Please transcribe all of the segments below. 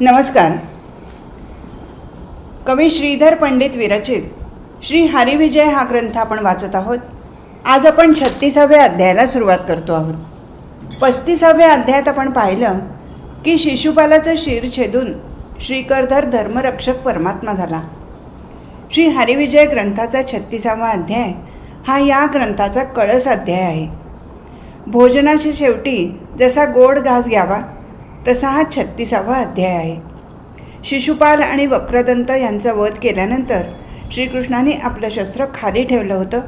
नमस्कार. कवी श्रीधर पंडित विरचित श्री हरिविजय हा ग्रंथ आपण वाचत आहोत. आज आपण छत्तीसाव्या अध्यायाला सुरुवात करतो आहोत. पस्तीसाव्या अध्यायात आपण पाहिलं की शिशुपालाचं शिर छेदून श्रीकरधर धर्मरक्षक परमात्मा झाला. श्री हरिविजय ग्रंथाचा छत्तीसावा अध्याय हा या ग्रंथाचा कळस अध्याय आहे. भोजनाच्या शेवटी जसा गोड घास घ्यावा तसा हा छत्तीसावा अध्याय आहे. शिशुपाल आणि वक्रदंत यांचा वध केल्यानंतर श्रीकृष्णाने आपलं शस्त्र खाली ठेवलं होतं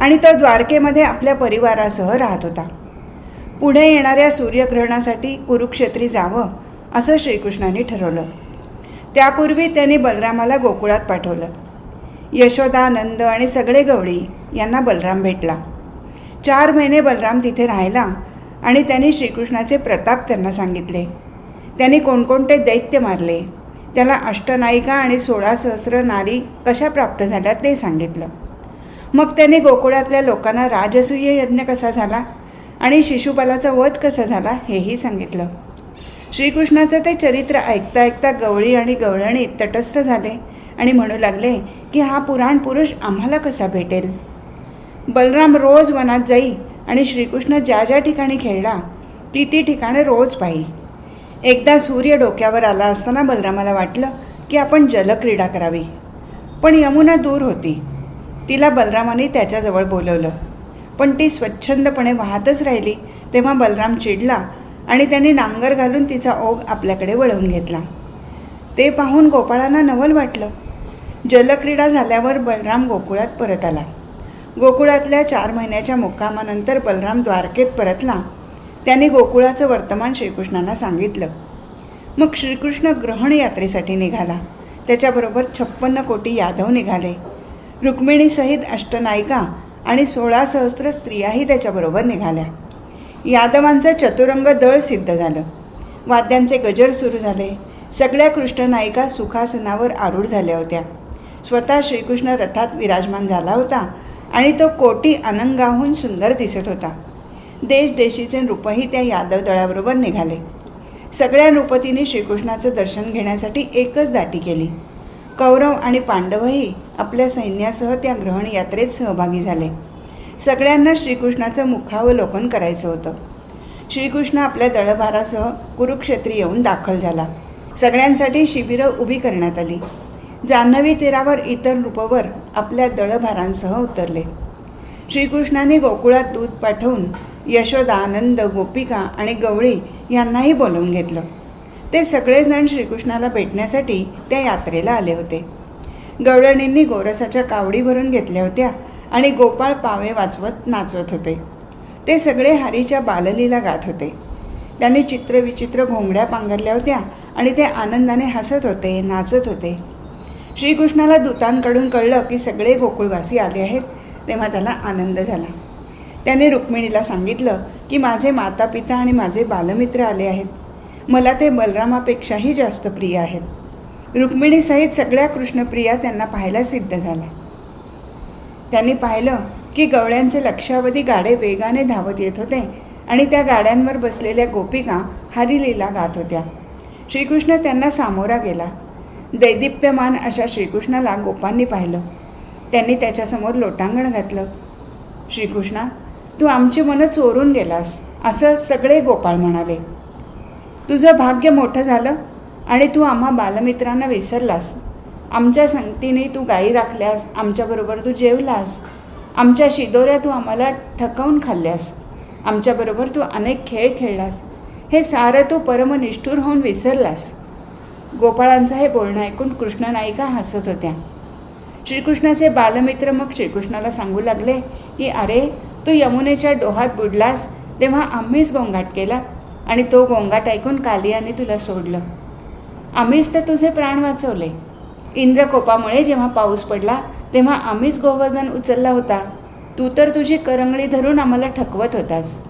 आणि तो द्वारकेमध्ये आपल्या परिवारासह राहत होता. पुढे येणाऱ्या सूर्यग्रहणासाठी कुरुक्षेत्री जावं असं श्रीकृष्णाने ठरवलं. त्यापूर्वी त्यांनी बलरामाला गोकुळात पाठवलं. यशोदा नंद आणि सगळे गवळी यांना बलराम भेटला. चार महिने बलराम तिथे राहिला आणि त्यांनी श्रीकृष्णाचे प्रताप त्यांना सांगितले. त्यांनी कोणकोणते दैत्य मारले? त्याला अष्टनायिका आणि सोळा सहस्र नारी कशा प्राप्त झाल्या ते सांगितलं. मग त्यांनी गोकुळातल्या लोकांना राजसूय यज्ञ कसा झाला? आणि शिशुपालाचा वध कसा झाला? हेही सांगितलं. श्रीकृष्णाचं ते चरित्र ऐकता ऐकता गवळी आणि गवळणी तटस्थ झाले आणि म्हणू लागले की हा पुराण पुरुष आम्हाला कसा भेटेल? बलराम रोज वनात जाई आणि श्रीकृष्ण ज्या ज्या ठिकाणी खेळला ती ती ठिकाणे रोज पाही एकदा सूर्य डोक्यावर आला असताना बलरामाला वाटलं की आपण जलक्रीडा करावी. पण यमुना दूर होती. तिला बलरामाने त्याच्याजवळ बोलवलं. पण ती स्वच्छंदपणे वाहतच राहिली तेव्हा बलराम चिडला आणि त्याने नांगर घालून तिचा ओघ आपल्याकडे वळवून घेतला. ते पाहून गोपाळांना नवल वाटलं. जलक्रीडा झाल्यावर बलराम गोकुळात परत आला. गोकुळातल्या चार महिन्याच्या मुक्कामानंतर बलराम द्वारकेत परतला. त्याने गोकुळाचं वर्तमान श्रीकृष्णांना सांगितलं. मग श्रीकृष्ण ग्रहण यात्रेसाठी निघाला. त्याच्याबरोबर छप्पन्न कोटी यादव निघाले. रुक्मिणीसहित अष्टनायिका आणि सोळा सहस्त्र स्त्रियाही त्याच्याबरोबर निघाल्या. यादवांचं चतुरंग दळ सिद्ध झालं. वाद्यांचे गजर सुरू झाले. सगळ्या कृष्णनायिका सुखासनावर आरूढ झाल्या होत्या. स्वतः श्रीकृष्ण रथात विराजमान झाला होता. आणि तो कोटी अनंगाहून सुंदर दिसत होता. देशदेशीचे नृपही त्या यादव दळाबरोबर निघाले. सगळ्या नृपतीने श्रीकृष्णाचं दर्शन घेण्यासाठी एकच दाटी केली. कौरव आणि पांडवही आपल्या सैन्यासह त्या ग्रहण यात्रेत सहभागी झाले. सगळ्यांना श्रीकृष्णाचं मुखावलोकन करायचं होतं. श्रीकृष्ण आपल्या दळभारासह कुरुक्षेत्री येऊन दाखल झाला. सगळ्यांसाठी शिबिरं उभी करण्यात आली. जान्हवी तीरावर इतर रूपवर आपल्या दळभारांसह उतरले. श्रीकृष्णाने गोकुळात दूध पाठवून यशोदा आनंद गोपिका आणि गवळी यांनाही बोलवून घेतलं. ते सगळेजण श्रीकृष्णाला भेटण्यासाठी त्या यात्रेला आले होते. गवळणींनी गोरसाच्या कावडी भरून घेतल्या होत्या आणि गोपाळ पावे वाचवत नाचवत होते. ते सगळे हरीच्या बाललीला गात होते. त्यांनी चित्रविचित्र घोंगड्या पांघरल्या होत्या आणि ते आनंदाने हसत होते नाचत होते. श्रीकृष्णाला दूतांकडून कळलं की सगळे गोकुळवासी आले आहेत तेव्हा त्याला आनंद झाला. त्याने रुक्मिणीला सांगितलं की माझे माता पिता आणि माझे बालमित्र आले आहेत. मला ते बलरामापेक्षाही जास्त प्रिय आहेत. रुक्मिणीसहित सगळ्या कृष्णप्रिया त्यांना पाहायला सिद्ध झाल्या. त्यांनी पाहिलं की गवळ्यांचे लक्षावधी गाडे वेगाने धावत येत होते आणि त्या गाड्यांवर बसलेल्या गोपिका हरिलीला गात होत्या. श्रीकृष्ण त्यांना सामोरा गेला. दैदिप्यमान अशा श्रीकृष्णाला गोपांनी पाहिलं. त्यांनी त्याच्यासमोर लोटांगण घातलं. श्रीकृष्णा तू आमची मनं चोरून गेलास असं सगळे गोपाळ म्हणाले. तुझं भाग्य मोठं झालं आणि तू आम्हा बालमित्रांना विसरलास. आमच्या संगतीने तू गाई राखल्यास आमच्याबरोबर तू जेवलास. आमच्या शिदोऱ्या तू आम्हाला ठकवून खाल्ल्यास. आमच्याबरोबर तू अनेक खेळ खेळलास. हे सारं तू परमनिष्ठूर होऊन विसरलास. गोपाळांचं हे बोलणं ऐकून कृष्ण नायिका हसत होत्या. श्रीकृष्णाचे बालमित्र मग श्रीकृष्णाला सांगू लागले की अरे तू यमुनेच्या डोहात बुडलास तेव्हा आम्हीच गोंगाट केला आणि तो गोंगाट ऐकून कालियाने तुला सोडलं. आम्हीच तर तुझे प्राण वाचवले. इंद्रकोपामुळे जेव्हा पाऊस पडला तेव्हा आम्हीच गोवर्धन उचलला होता. तू तर तुझी करंगळी धरून आम्हाला ठकवत होतास.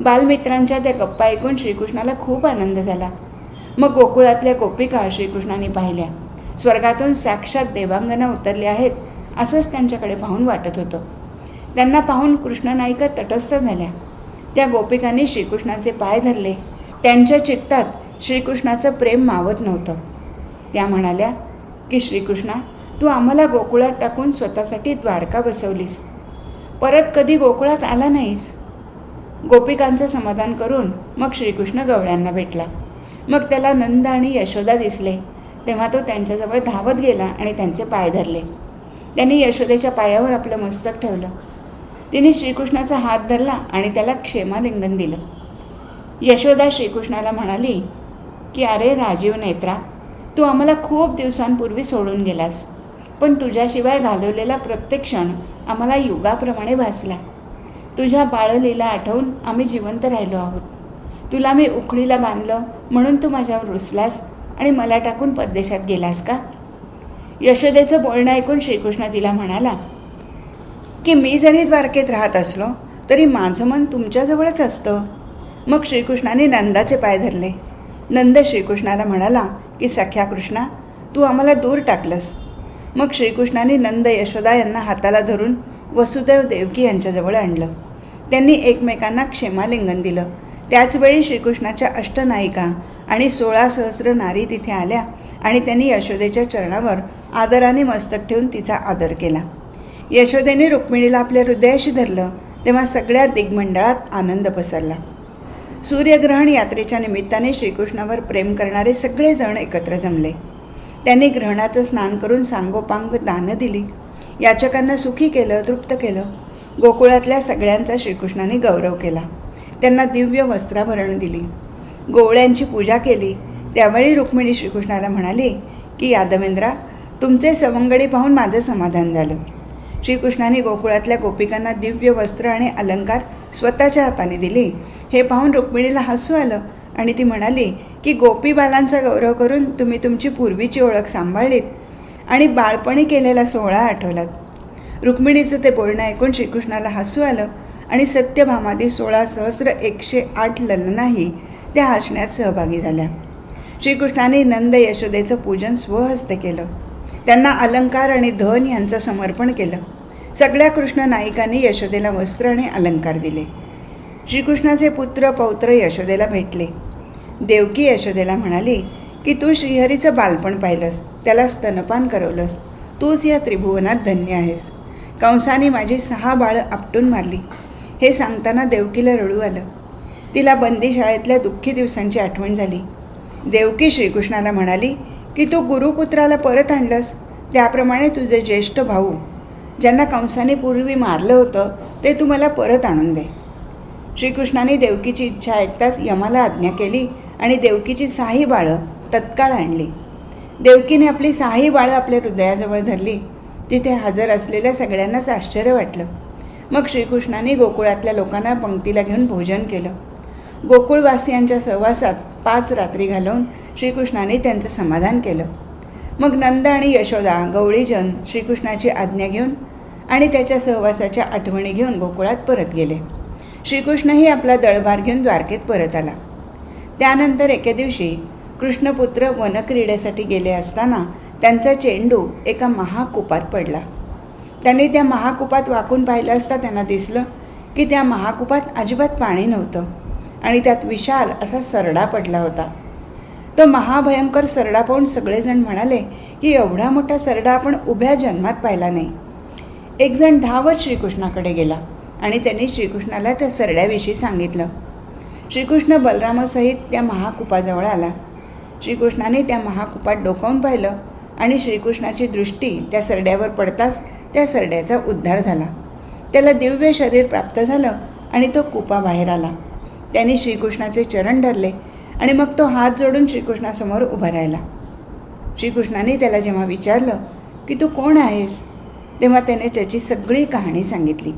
बालमित्रांच्या त्या गप्पा ऐकून श्रीकृष्णाला खूप आनंद झाला. मग गोकुळातल्या गोपिका श्रीकृष्णाने पाहिल्या. स्वर्गातून साक्षात देवांगना उतरल्या आहेत असंच त्यांच्याकडे पाहून वाटत होतं. त्यांना पाहून कृष्णनायिका तटस्थ झाल्या. त्या गोपिकांनी श्रीकृष्णाचे पाय धरले. त्यांच्या चित्तात श्रीकृष्णाचं प्रेम मावत नव्हतं. त्या म्हणाल्या की श्रीकृष्णा तू आम्हाला गोकुळात टाकून स्वतःसाठी द्वारका बसवलीस. परत कधी गोकुळात आला नाहीस? गोपिकांचं समाधान करून मग श्रीकृष्ण गवळ्यांना भेटला. मग त्याला नंद आणि यशोदा दिसले. तेव्हा तो त्यांच्याजवळ धावत गेला आणि त्यांचे पाय धरले. त्यांनी यशोदेच्या पायावर आपलं मस्तक ठेवलं. तिने श्रीकृष्णाचा हात धरला आणि त्याला क्षेमालिंगन दिलं. यशोदा श्रीकृष्णाला म्हणाली की अरे राजीव नेत्रा तू आम्हाला खूप दिवसांपूर्वी सोडून गेलास. पण तुझ्याशिवाय घालवलेला प्रत्येक क्षण आम्हाला युगाप्रमाणे भासला. तुझ्या बाळलीला आठवून आम्ही जिवंत राहिलो आहोत. तुला मी उखळीला बांधलं म्हणून तू माझ्यावर रुसलास आणि मला टाकून परदेशात गेलास का? यशोदेचं बोलणं ऐकून श्रीकृष्ण तिला म्हणाला की मी जरी द्वारकेत राहत असलो तरी माझं मन तुमच्याजवळच असतं. मग श्रीकृष्णाने नंदाचे पाय धरले. नंद श्रीकृष्णाला म्हणाला की सख्या कृष्णा तू आम्हाला दूर टाकलंस. मग श्रीकृष्णाने नंद यशोदा यांना हाताला धरून वसुदेव देवकी यांच्याजवळ आणलं. त्यांनी एकमेकांना क्षेमालिंगन दिलं. त्याचवेळी श्रीकृष्णाच्या अष्टनायिका आणि सोळा सहस्र नारी तिथे आल्या आणि त्यांनी यशोदेच्या चरणावर आदराने मस्तक ठेवून तिचा आदर केला. यशोदेने रुक्मिणीला आपल्या हृदयाशी धरलं तेव्हा सगळ्या दिग्मंडळात आनंद पसरला. सूर्यग्रहण यात्रेच्या निमित्ताने श्रीकृष्णावर प्रेम करणारे सगळेजण एकत्र जमले. त्यांनी ग्रहणाचं स्नान करून सांगोपांग दानं दिली. याचकांना सुखी केलं तृप्त केलं. गोकुळातल्या सगळ्यांचा श्रीकृष्णाने गौरव केला. त्यांना दिव्य वस्त्राभरण दिली. गोवळ्यांची पूजा केली. त्यावेळी रुक्मिणी श्रीकृष्णाला म्हणाली की यादवेंद्रा तुमचे सवंगडी पाहून माझं समाधान झालं श्रीकृष्णाने गोकुळातल्या गोपिकांना दिव्य वस्त्र आणि अलंकार स्वतःच्या हाताने दिले. हे पाहून रुक्मिणीला हसू आलं आणि ती म्हणाली की गोपीबालांचा गौरव करून तुम्ही तुमची पूर्वीची ओळख सांभाळलीत आणि बाळपणी केलेला सोहळा आठवलात रुक्मिणीचं ते बोलणं ऐकून श्रीकृष्णाला हसू आलं आणि सत्यभामादी सोळा सहस्र एकशे आठ ललनाही त्या हसण्यात सहभागी झाल्या. श्रीकृष्णाने नंद यशोदेचं पूजन स्वहस्ते केलं. त्यांना अलंकार आणि धन यांचं समर्पण केलं. सगळ्या कृष्ण नायिकांनी यशोदेला वस्त्र आणि अलंकार दिले. श्रीकृष्णाचे पुत्र पौत्र यशोदेला भेटले. देवकी यशोदेला म्हणाली की तू श्रीहरीचं बालपण पाहिलंस त्याला स्तनपान करवलंस. तूच या त्रिभुवनात धन्य आहेस. कंसाने माझी सहा बाळं आपटून मारली. हे सांगताना देवकीला रडू आलं. तिला बंदी शाळेतल्या दुःखी दिवसांची आठवण झाली. देवकी श्रीकृष्णाला म्हणाली की तू गुरुपुत्राला परत आणलंस. त्याप्रमाणे तुझे ज्येष्ठ भाऊ ज्यांना कंसाने पूर्वी मारलं होतं ते तू मला परत आणून दे. श्रीकृष्णाने देवकीची इच्छा ऐकताच यमाला आज्ञा केली आणि देवकीची साही बाळं तत्काळ आणली. देवकीने आपली साही बाळं आपल्या हृदयाजवळ धरली. तिथे हजर असलेल्या सगळ्यांनाच आश्चर्य वाटलं. मग श्रीकृष्णाने गोकुळातल्या लोकांना पंक्तीला घेऊन भोजन केलं. गोकुळवासियांच्या सहवासात पाच रात्री घालवून श्रीकृष्णाने त्यांचं समाधान केलं. मग नंद आणि यशोदा गवळीजन श्रीकृष्णाची आज्ञा घेऊन आणि त्याच्या सहवासाच्या आठवणी घेऊन गोकुळात परत गेले. श्रीकृष्णही आपला दळभार घेऊन द्वारकेत परत आला. त्यानंतर एके दिवशी कृष्णपुत्र वनक्रीडेसाठी गेले असताना त्यांचा चेंडू एका महाकूपात पडला. त्यांनी त्या महाकुपात वाकून पाहिलं असता त्यांना दिसलं की त्या महाकुपात अजिबात पाणी नव्हतं आणि त्यात विशाल असा सरडा पडला होता. तो महाभयंकर सरडा पाहून सगळेजण म्हणाले की एवढा मोठा सरडा आपण उभ्या जन्मात पाहिला नाही. एकजण धावत श्रीकृष्णाकडे गेला आणि त्यांनी श्रीकृष्णाला त्या सरड्याविषयी सांगितलं. श्रीकृष्ण बलरामासहित त्या महाकुपाजवळ आला. श्रीकृष्णाने त्या महाकुपात डोकावून पाहिलं आणि श्रीकृष्णाची दृष्टी त्या सरड्यावर पडताच त्या सरड्याचा उद्धार झाला. त्याला दिव्य शरीर प्राप्त झालं आणि तो कुपाबाहेर आला. त्याने श्रीकृष्णाचे चरण धरले आणि मग तो हात जोडून श्रीकृष्णासमोर उभा राहिला. श्रीकृष्णाने त्याला जेव्हा विचारलं की तू कोण आहेस? तेव्हा त्याने त्याची सगळी कहाणी सांगितली.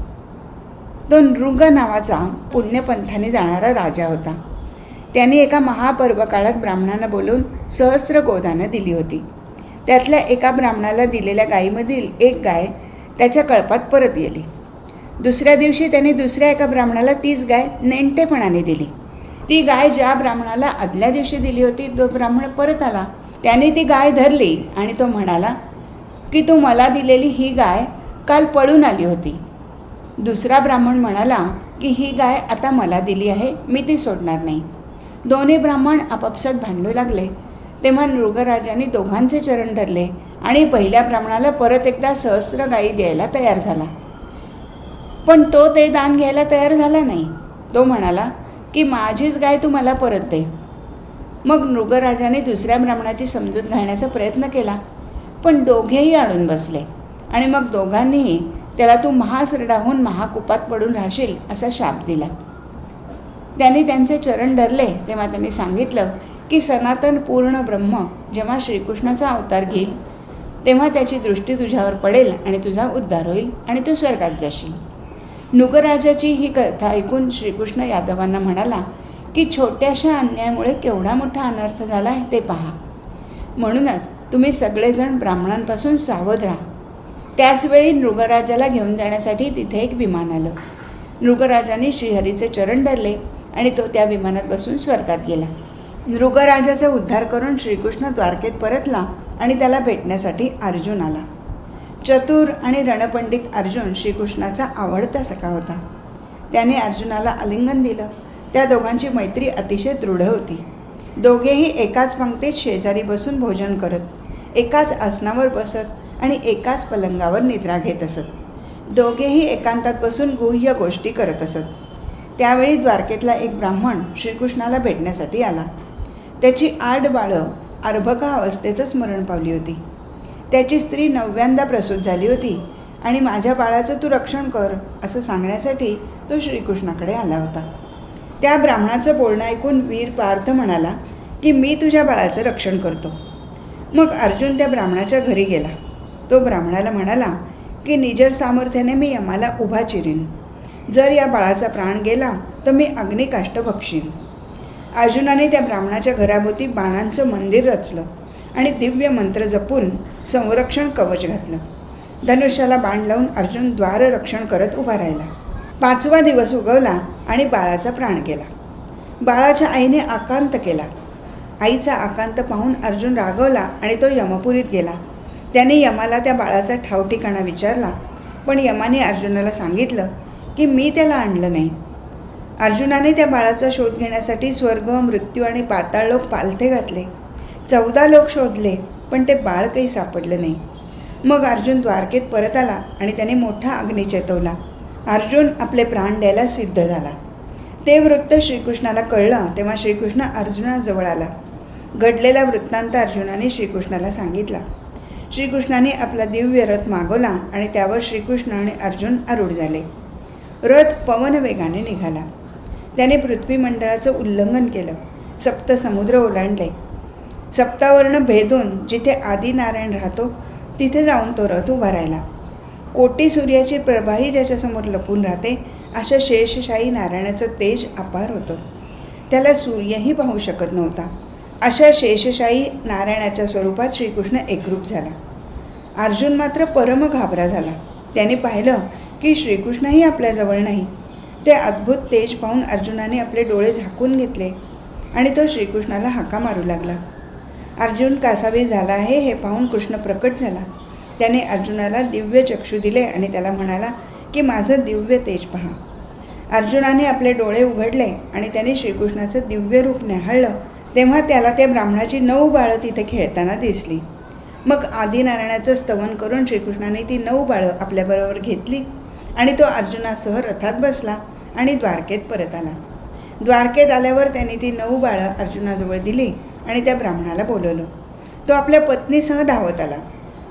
तो नृग नावाचा पुण्यपंथाने जाणारा राजा होता. त्याने एका महापर्व काळात ब्राह्मणांना बोलून सहस्र गोदानं दिली होती. त्यातल्या एका ब्राह्मणाला दिलेल्या गायीमधील एक गाय त्याच्या कळपात परत गेली. दुसऱ्या दिवशी त्याने दुसऱ्या एका ब्राह्मणाला तीच गाय नेणतेपणाने दिली. ती गाय ज्या ब्राह्मणाला आदल्या दिवशी दिली होती तो ब्राह्मण परत आला. त्याने ती गाय धरली आणि तो म्हणाला की तू मला दिलेली ही गाय काल पळून आली होती. दुसरा ब्राह्मण म्हणाला की ही गाय आता मला दिली आहे मी ती सोडणार नाही. दोन्ही ब्राह्मण आपापसात भांडू लागले. तेव्हा नृगराजाने दोघांचे चरण धरले आणि पहिल्या ब्राह्मणाला परत एकदा सहस्र गायी द्यायला तयार झाला. पण तो ते दान घ्यायला तयार झाला नाही. तो म्हणाला की माझीच गाय तू मला परत दे. मग नृगराजाने दुसऱ्या ब्राह्मणाची समजूत घालण्याचा प्रयत्न केला पण दोघेही अडून बसले आणि मग दोघांनीही त्याला तू महासरडाहून महाकुपात पडून राहशील असा शाप दिला. त्यांनी त्यांचे चरण धरले तेव्हा त्यांनी सांगितलं की सनातन पूर्ण ब्रह्म जेव्हा श्रीकृष्णाचा अवतार घेईल तेव्हा त्याची दृष्टी तुझ्यावर पडेल आणि तुझा उद्धार होईल आणि तू स्वर्गात जाशील. नुगराजाची ही कथा ऐकून श्रीकृष्ण यादवांना म्हणाला की छोट्याशा अन्यायामुळे केवढा मोठा अनर्थ झाला आहे ते पहा. म्हणूनच तुम्ही सगळेजण ब्राह्मणांपासून सावध राहा. त्याचवेळी नृगराजाला घेऊन जाण्यासाठी तिथे एक विमान आलं. नृगराजाने श्रीहरीचे चरण धरले आणि तो त्या विमानात बसून स्वर्गात गेला. नृगराजाचा उद्धार करून श्रीकृष्ण द्वारकेत परतला आणि त्याला भेटण्यासाठी अर्जुन आला. चतुर आणि रणपंडित अर्जुन श्रीकृष्णाचा आवडता सखा होता. त्याने अर्जुनाला आलिंगन दिलं. त्या दोघांची मैत्री अतिशय दृढ होती. दोघेही एकाच पंक्तीत शेजारी बसून भोजन करत एकाच आसनावर बसत आणि एकाच पलंगावर निद्रा घेत असत. दोघेही एकांतात बसून गुह्य गोष्टी करत असत. त्यावेळी द्वारकेतला एक ब्राह्मण श्रीकृष्णाला भेटण्यासाठी आला. त्याची आठ बाळं अर्भका अवस्थेतच मरण पावली होती. त्याची स्त्री नवव्यांदा प्रसूत झाली होती आणि माझ्या बाळाचं तू रक्षण कर असं सांगण्यासाठी तो श्रीकृष्णाकडे आला होता. त्या ब्राह्मणाचं बोलणं ऐकून वीर पार्थ म्हणाला की मी तुझ्या बाळाचं रक्षण करतो. मग अर्जुन त्या ब्राह्मणाच्या घरी गेला. तो ब्राह्मणाला म्हणाला की निजर सामर्थ्याने मी यमाला उभा चिरीन. जर या बाळाचा प्राण गेला तर मी अग्निकाष्ट बक्षीन. अर्जुनाने त्या ब्राह्मणाच्या घराभोवती बाणांचं मंदिर रचलं आणि दिव्य मंत्र जपून संरक्षण कवच घातलं. धनुष्याला बाण लावून अर्जुन द्वाररक्षण करत उभा राहिला. पाचवा दिवस उगवला आणि बाळाचा प्राण गेला. बाळाच्या आईने आकांत केला. आईचा आकांत पाहून अर्जुन रागवला आणि तो यमपुरीत गेला. त्याने यमाला त्या बाळाचा ठाव ठिकाणा विचारला पण यमाने अर्जुनाला सांगितलं की मी त्याला आणलं नाही. अर्जुनाने त्या बाळाचा शोध घेण्यासाठी स्वर्ग मृत्यू आणि पाताळ लोक पालथे घातले. चौदा लोक शोधले पण ते बाळ काही सापडलं नाही. मग अर्जुन द्वारकेत परत आला आणि त्याने मोठा अग्नी चेतवला. अर्जुन आपले प्राण द्यायला सिद्ध झाला. ते वृत्त श्रीकृष्णाला कळलं तेव्हा श्रीकृष्ण अर्जुनाजवळ आला. घडलेला वृत्तांत अर्जुनाने श्रीकृष्णाला सांगितला. श्रीकृष्णाने आपला दिव्य रथ मागवला आणि त्यावर श्रीकृष्ण आणि अर्जुन आरूढ झाले. रथ पवनवेगाने निघाला. त्याने पृथ्वीमंडळाचं उल्लंघन केलं. सप्त समुद्र ओलांडले. सप्तावर्ण भेदून जिथे आदिनारायण राहतो तिथे जाऊन तो रथ उभा राहिला. कोटी सूर्याची प्रभाही ज्याच्यासमोर लपून राहते अशा शेषशाही नारायणाचं तेज अपार होतं. त्याला सूर्यही पाहू शकत नव्हता. अशा शेषशाही नारायणाच्या स्वरूपात श्रीकृष्ण एकरूप झाला. अर्जुन मात्र परम घाबरा झाला. त्याने पाहिलं की श्रीकृष्णही आपल्याजवळ नाही. ते अद्भुत तेज पाहून अर्जुनाने आपले डोळे झाकून घेतले आणि तो श्रीकृष्णाला हाका मारू लागला. अर्जुन कासावी झाला आहे हे पाहून कृष्ण प्रकट झाला. त्याने अर्जुनाला दिव्य चक्षू दिले आणि त्याला म्हणाला की माझं दिव्य तेज पहा. अर्जुनाने आपले डोळे उघडले आणि त्याने श्रीकृष्णाचं दिव्य रूप न्याहाळलं. तेव्हा त्याला त्या ब्राह्मणाची नऊ बाळं तिथे खेळताना दिसली. मग आदिनारायणाचं स्तवन करून श्रीकृष्णाने ती नऊ बाळं आपल्याबरोबर घेतली आणि तो अर्जुनासह रथात बसला. आणि द्वारकेत परत आला. द्वारकेत आल्यावर त्यांनी ती नऊ बाळं अर्जुनाजवळ दिली आणि त्या ब्राह्मणाला बोलवलं. तो आपल्या पत्नीसह धावत आला.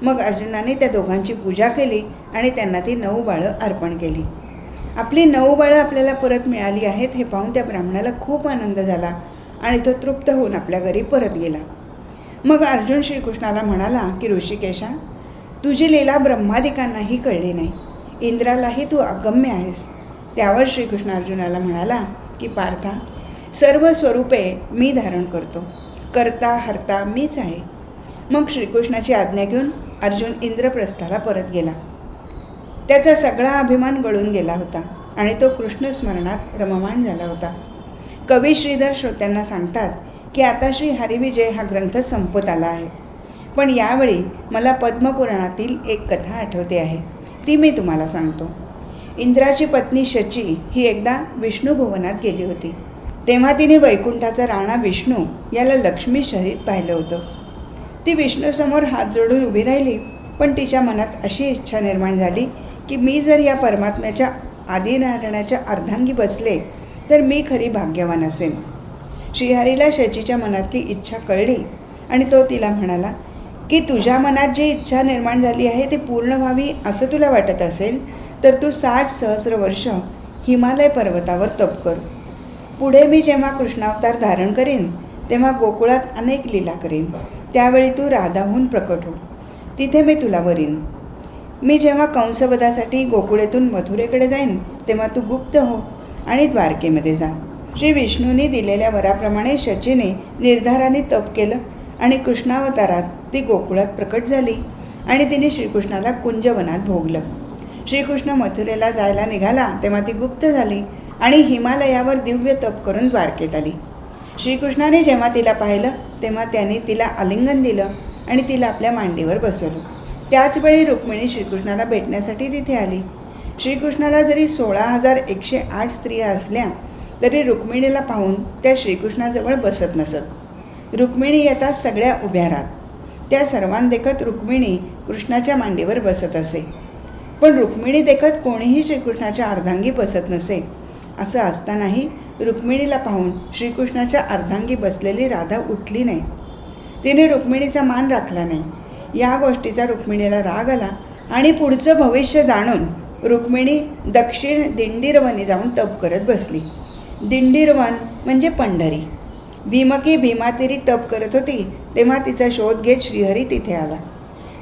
मग अर्जुनाने त्या दोघांची पूजा केली आणि त्यांना ती नऊ बाळं अर्पण केली. आपली नऊ बाळं आपल्याला परत मिळाली आहेत हे पाहून त्या ब्राह्मणाला खूप आनंद झाला आणि तो तृप्त होऊन आपल्या घरी परत गेला. मग अर्जुन श्रीकृष्णाला म्हणाला की ऋषिकेशा तुझी लीला ब्रह्मादिकांनाही कळली नाही. इंद्रालाही तू अगम्य आहेस. त्यावर श्रीकृष्ण अर्जुनाला म्हणाला की पार्था सर्व स्वरूपे मी धारण करतो. करता हरता मीच आहे. मग श्रीकृष्णाची आज्ञा घेऊन अर्जुन इंद्रप्रस्थाला परत गेला. त्याचा सगळा अभिमान गळून गेला होता आणि तो कृष्ण स्मरणात रममाण झाला होता. कवी श्रीधर श्रोत्यांना सांगतात की आता श्री हरिविजय हा ग्रंथ संपत आला आहे. पण यावेळी मला पद्मपुराणातील एक कथा आठवते आहे. ती मी तुम्हाला सांगतो. इंद्राची पत्नी शची ही एकदा विष्णू भुवनात गेली होती. तेव्हा तिने वैकुंठाचा राणा विष्णू याला लक्ष्मी शहीद पाहिलं होतं. ती विष्णूसमोर हात जोडून उभी राहिली पण तिच्या मनात अशी इच्छा निर्माण झाली की मी जर या परमात्म्याच्या आदिनारायणाच्या अर्धांगी बसले तर मी खरी भाग्यवान असेन. श्रीहरीला शचीच्या मनातली इच्छा कळली आणि तो तिला म्हणाला की तुझ्या मनात जी इच्छा निर्माण झाली आहे ती पूर्ण व्हावी असं तुला वाटत असेल तर तू साठ सहस्र वर्ष हिमालय पर्वतावर तप कर. पुढे मी जेव्हा कृष्णावतार धारण करीन तेव्हा गोकुळात अनेक लीला करीन. त्यावेळी तू राधाहून प्रकट हो. तिथे मी तुला वरीन. मी जेव्हा कंसवधासाठी गोकुळेतून मथुरेकडे जाईन तेव्हा तू गुप्त हो आणि द्वारकेमध्ये जा. श्री विष्णूंनी दिलेल्या वराप्रमाणे शचीने निर्धाराने तप केलं आणि कृष्णावतारात ती गोकुळात प्रकट झाली आणि तिने श्रीकृष्णाला कुंजवनात भोगलं. श्रीकृष्ण मथुरेला जायला निघाला तेव्हा ती गुप्त झाली आणि हिमालयावर दिव्य तप करून द्वारकेत आली. श्रीकृष्णाने जेव्हा तिला पाहिलं तेव्हा त्याने तिला आलिंगन दिलं आणि तिला आपल्या मांडीवर बसवलं. त्याचवेळी रुक्मिणी श्रीकृष्णाला भेटण्यासाठी तिथे आली. श्रीकृष्णाला जरी सोळा हजार एकशे आठ स्त्रिया असल्या तरी रुक्मिणीला पाहून त्या श्रीकृष्णाजवळ बसत नसत. रुक्मिणी येता सगळ्या उभ्या राहत. त्या सर्वांदेखत रुक्मिणी कृष्णाच्या मांडीवर बसत असे. पण रुक्मिणी देखत कोणीही श्रीकृष्णाच्या अर्धांगी बसत नसे असं असतानाही रुक्मिणीला पाहून श्रीकृष्णाच्या अर्धांगी बसलेली राधा उठली नाही. तिने रुक्मिणीचा मान राखला नाही. या गोष्टीचा रुक्मिणीला राग आला आणि पुढचं भविष्य जाणून रुक्मिणी दक्षिण दिंडीरवनी जाऊन तप करत बसली. दिंडीरवन म्हणजे पंढरी. भीमकी भीमातिरी तप करत होती तेव्हा तिचा शोध घेत श्रीहरी तिथे आला.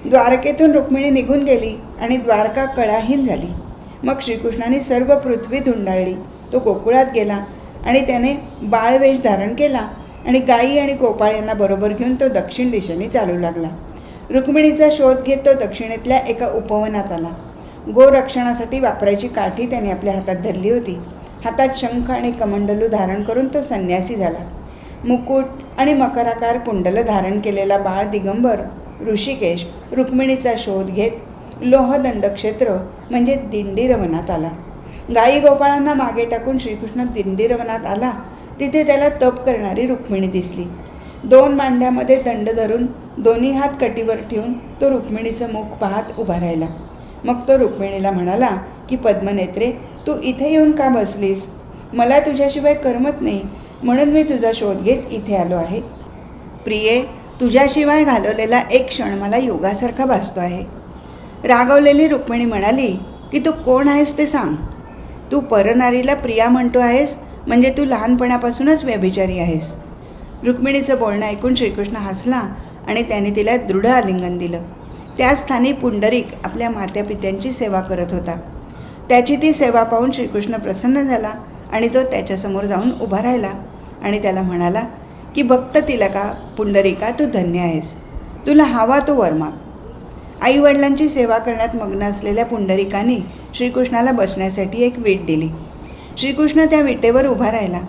द्वारकेतून रुक्मिणी निघून गेली. आणि द्वारका कळाहीन झाली. मग श्रीकृष्णाने सर्व पृथ्वी धुंडाळली. तो गोकुळात गेला आणि त्याने बाळवेश धारण केला आणि गाई आणि गोपाळ यांना बरोबर घेऊन तो दक्षिण दिशेने चालू लागला. रुक्मिणीचा शोध घेत तो दक्षिणेतल्या एका उपवनात आला. गोरक्षणासाठी वापरायची काठी त्याने आपल्या हातात धरली होती. हातात शंख आणि कमंडलू धारण करून तो संन्यासी झाला. मुकुट आणि मकराकार कुंडल धारण केलेला बाळ दिगंबर ऋषिकेश रुक्मिणीचा शोध घेत लोहदंड क्षेत्र म्हणजे दिंडीरवनात आला. गाई गोपाळांना मागे टाकून श्रीकृष्ण दिंडीरवनात आला. तिथे त्याला तप करणारी रुक्मिणी दिसली. दोन मांड्यामध्ये दंड धरून दोन्ही हात कटीवर ठेवून तो रुक्मिणीचं मुख पाहत उभा राहिला. मग तो रुक्मिणीला म्हणाला की पद्मनेत्रे तू इथे येऊन का बसलीस? मला तुझ्याशिवाय करमत नाही. म्हणून मी तुझा शोध घेत इथे आलो आहे. प्रिये तुझ्याशिवाय घालवलेला एक क्षण मला योगासारखा भासतो आहे. रागवलेली रुक्मिणी म्हणाली की तू कोण आहेस ते सांग. तू परनारीला प्रिया म्हणतो आहेस म्हणजे तू लहानपणापासूनच व्यभिचारी आहेस. रुक्मिणीचं बोलणं ऐकून श्रीकृष्ण हसला आणि त्याने तिला दृढ आलिंगन दिलं. त्या स्थानी पुंडरिक आपल्या मात्यापित्यांची सेवा करत होता. त्याची ती सेवा पाहून श्रीकृष्ण प्रसन्न झाला आणि तो त्याच्यासमोर जाऊन उभा राहिला आणि त्याला म्हणाला की भक्त का पुंडरिका तू धन्य आहेस. तुला हवा तो वर माग आईवडिलांची सेवा करण्यात मग्न असलेल्या पुंडरिकाने श्रीकृष्णाला बसण्यासाठी एक वीट दिली. श्रीकृष्ण त्या विटेवर उभा राहिला.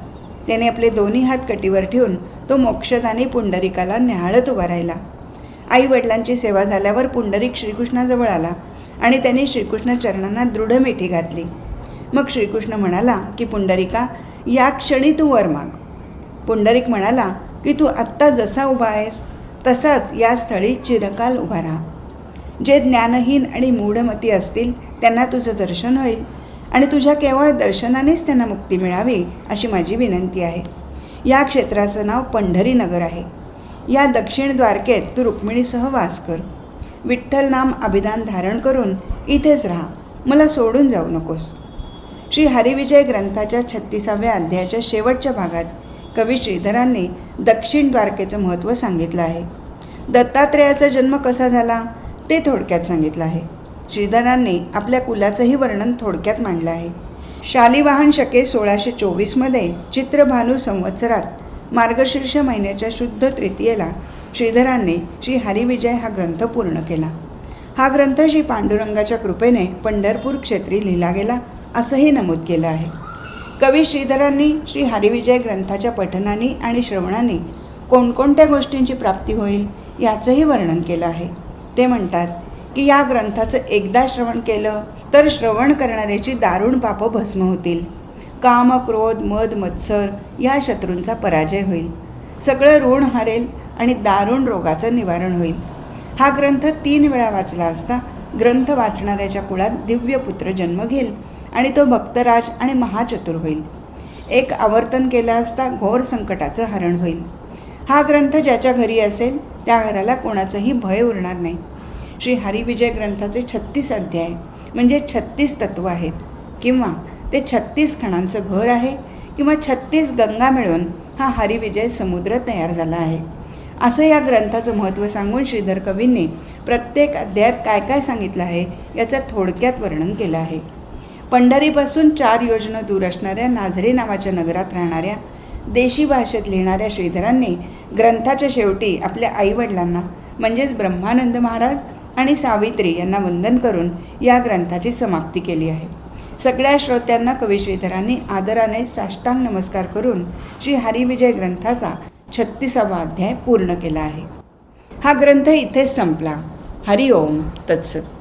त्याने आपले दोन्ही हात कटीवर ठेवून तो मोक्षदाने पुंडरिकाला न्याहाळत उभा राहिला. आईवडिलांची सेवा झाल्यावर पुंडरिक श्रीकृष्णाजवळ आला आणि त्याने श्रीकृष्ण चरणांना दृढ मिठी घातली. मग श्रीकृष्ण म्हणाला की पुंडरिका या क्षणी तू वर माग. पुंडरिक म्हणाला की तू आत्ता जसा उभा आहेस तसाच या स्थळी चिरकाल उभा राहा. जे ज्ञानहीन आणि मूढमती असतील त्यांना तुझं दर्शन होईल. आणि तुझ्या केवळ दर्शनानेच त्यांना मुक्ती मिळावी अशी माझी विनंती आहे. या क्षेत्राचं नाव पंढरी नगर आहे. या दक्षिण द्वारकेत तू रुक्मिणीसह वास कर. विठ्ठल नाम अभिधान धारण करून इथेच राहा. मला सोडून जाऊ नकोस. श्री हरिविजय ग्रंथाच्या छत्तीसाव्या अध्यायाच्या शेवटच्या भागात कवी श्रीधरांनी दक्षिण द्वारकेचं महत्त्व सांगितलं आहे. दत्तात्रेयाचा जन्म कसा झाला? ते थोडक्यात सांगितलं आहे. श्रीधरांनी आपल्या कुलाचंही वर्णन थोडक्यात मांडलं आहे. शालिवाहन शके सोळाशे चोवीसमध्ये चित्रभानू संवत्सरात मार्गशीर्ष महिन्याच्या शुद्ध तृतीयेला श्रीधरांनी श्री हरिविजय हा ग्रंथ पूर्ण केला. हा ग्रंथ श्री पांडुरंगाच्या कृपेने पंढरपूर क्षेत्री लिहिला गेला असंही नमूद केलं आहे. कवी श्रीधरांनी श्री हरिविजय ग्रंथाच्या पठनाने आणि श्रवणाने कोणकोणत्या गोष्टींची प्राप्ती होईल याचंही वर्णन केलं आहे. ते म्हणतात की या ग्रंथाचं एकदा श्रवण केलं तर श्रवण करणाऱ्याची दारुण पापं भस्म होतील. काम क्रोध मद मत्सर या शत्रूंचा पराजय होईल. सगळं ऋण हारेल आणि दारुण रोगाचं निवारण होईल. हा ग्रंथ तीन वेळा वाचला असता ग्रंथ वाचणाऱ्याच्या कुळात दिव्य पुत्र जन्म घेईल आणि तो भक्तराज आणि महाचतुर होईल. एक आवर्तन केलं असता घोर संकटाचं हरण होईल. हा ग्रंथ ज्याच्या घरी असेल त्या घराला कोणाचंही भय उरणार नाही. श्री हरिविजय ग्रंथाचे छत्तीस अध्याय म्हणजे छत्तीस तत्व आहेत. किंवा ते छत्तीस खणांचं घर आहे किंवा छत्तीस गंगा मिळून हा हरिविजय समुद्र तयार झाला आहे. असं या ग्रंथाचं महत्त्व सांगून श्रीधर कवींनी प्रत्येक अध्यायात काय काय सांगितलं आहे याचं थोडक्यात वर्णन केलं आहे. पंढरीपासून चार योजना दूर असणाऱ्या नाझरे नावाच्या नगरात राहणाऱ्या देशी भाषेत लिहिणाऱ्या श्रीधरांनी ग्रंथाच्या शेवटी आपल्या आईवडिलांना म्हणजेच ब्रह्मानंद महाराज आणि सावित्री यांना वंदन करून या ग्रंथाची समाप्ती केली आहे. सगळ्या श्रोत्यांना कवी श्रीधरांनी आदराने साष्टांग नमस्कार करून श्री हरिविजय ग्रंथाचा छत्तीसावा अध्याय पूर्ण केला आहे. हा ग्रंथ इथेच संपला. हरिओम तत्सत.